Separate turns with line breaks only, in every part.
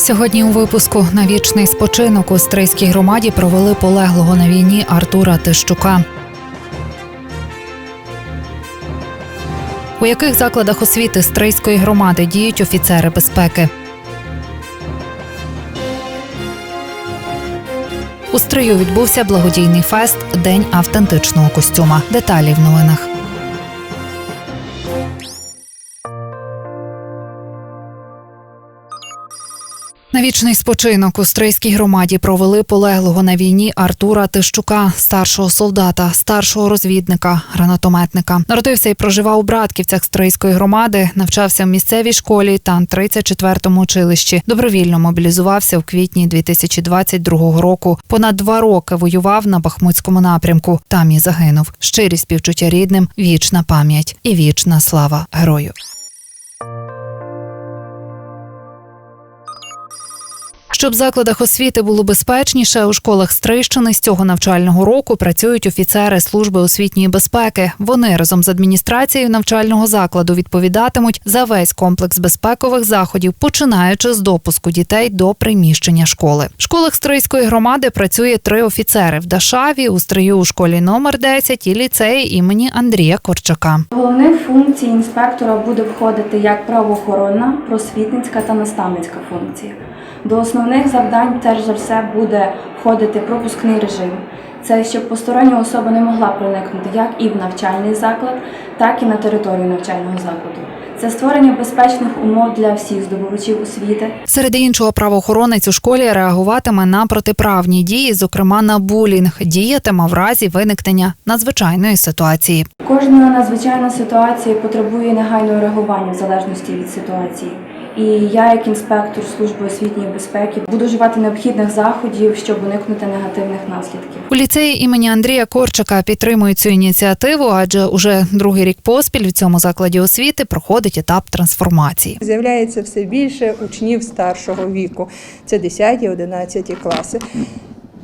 Сьогодні у випуску на вічний спочинок у Стрийській громаді провели полеглого на війні Артура Тищука. У яких закладах освіти Стрийської громади діють офіцери безпеки? У Стрию відбувся благодійний фест День автентичного костюма. Деталі в новинах. На вічний спочинок у Стрийській громаді провели полеглого на війні Артура Тищука, старшого солдата, старшого розвідника, гранатометника. Народився і проживав у Братківцях Стрийської громади, навчався в місцевій школі та 34-му училищі. Добровільно мобілізувався в квітні 2022 року. Понад два роки воював на Бахмутському напрямку. Там і загинув. Щирі співчуття рідним, вічна пам'ять і вічна слава герою. Щоб в закладах освіти було безпечніше, у школах Стрийщини з цього навчального року працюють офіцери служби освітньої безпеки. Вони разом з адміністрацією навчального закладу відповідатимуть за весь комплекс безпекових заходів, починаючи з допуску дітей до приміщення школи. В школах Стрийської громади працює три офіцери в Дашаві, у Стрию у школі номер 10 і ліцеї імені Андрія Корчака.
Головних функцій інспектора буде входити як правоохоронна, просвітницька та наставницька функція. До основних завдань теж за все буде входити пропускний режим. Це щоб постороння особа не могла проникнути як і в навчальний заклад, так і на територію навчального закладу. Це створення безпечних умов для всіх здобувачів освіти,
Серед іншого, правоохоронець у школі реагуватиме на протиправні дії, зокрема на булінг, діятиме в разі виникнення надзвичайної ситуації.
Кожна надзвичайна ситуація потребує негайного реагування в залежності від ситуації. І я, як інспектор служби освітньої безпеки, буду вживати необхідних заходів, щоб уникнути негативних наслідків.
У ліцеї імені Андрія Корчака підтримують цю ініціативу, адже уже другий рік поспіль в цьому закладі освіти проходить етап трансформації.
З'являється все більше учнів старшого віку, це 10-11 класи.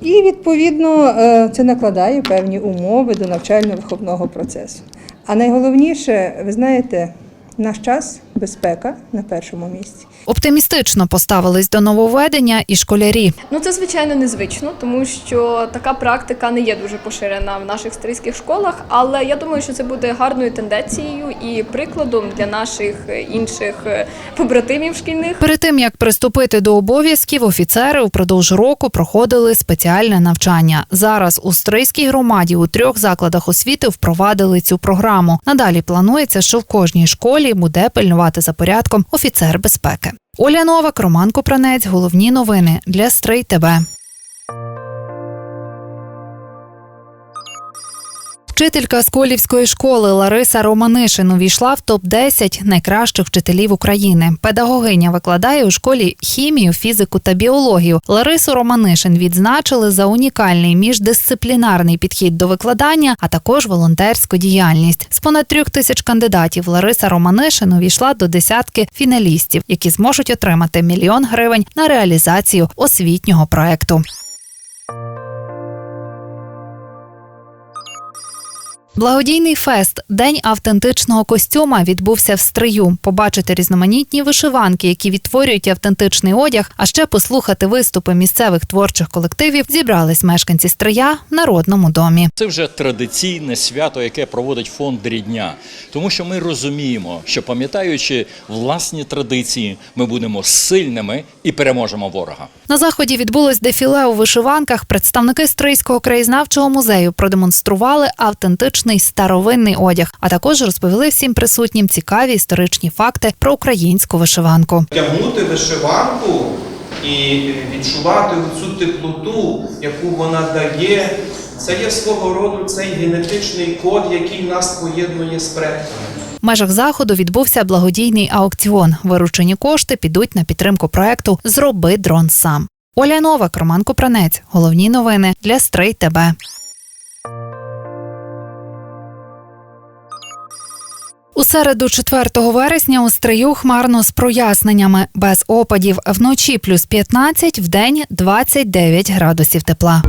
І відповідно е, це накладає певні умови до навчально-виховного процесу. А найголовніше, ви знаєте, наш час безпека на першому місці.
Оптимістично поставились до нововведення і школярі.
Ну це звичайно незвично, тому що така практика не є дуже поширена в наших стрийських школах. Але я думаю, що це буде гарною тенденцією і прикладом для наших інших е, побратимів шкільних.
Перед тим як приступити до обов'язків, офіцери впродовж року проходили спеціальне навчання. Зараз у Стрийській громаді у трьох закладах освіти впровадили цю програму. Надалі планується, що в кожній школі буде пильнувати за порядком офіцер безпеки. Оля Новак, Роман Купранець. Головні новини для Стрий ТБ. Вчителька Сколівської школи Лариса Романишин увійшла в топ 10 найкращих вчителів України. Педагогиня викладає у школі хімію, фізику та біологію. Ларису Романишин відзначили за унікальний міждисциплінарний підхід до викладання, а також волонтерську діяльність. З понад трьох тисяч кандидатів Лариса Романишин увійшла до десятки фіналістів, які зможуть отримати мільйон гривень на реалізацію освітнього проекту. Благодійний фест День автентичного костюма відбувся в стрию. Побачити різноманітні вишиванки, які відтворюють автентичний одяг, а ще послухати виступи місцевих творчих колективів зібрались мешканці стрия в народному домі.
Це вже традиційне свято, яке проводить фонд Рідня, тому що ми розуміємо, що пам'ятаючи власні традиції, ми будемо сильними і переможемо ворога.
На заході відбулось дефіле у вишиванках. Представники Стрийського краєзнавчого музею продемонстрували автентичний старовинний одяг, а також розповіли всім присутнім цікаві історичні факти про українську вишиванку.
Тягнути вишиванку і відчувати цю теплоту, яку вона дає, це є свого роду цей генетичний код, який нас поєднує з предками.
В межах заходу відбувся благодійний аукціон. Виручені кошти підуть на підтримку проекту Зроби дрон сам. Оля Новак, Роман Купранець. Головні новини для Стрий ТБ. У середу 4 вересня у Стрию хмарно з проясненнями без опадів. Вночі плюс 15, вдень 29 градусів тепла.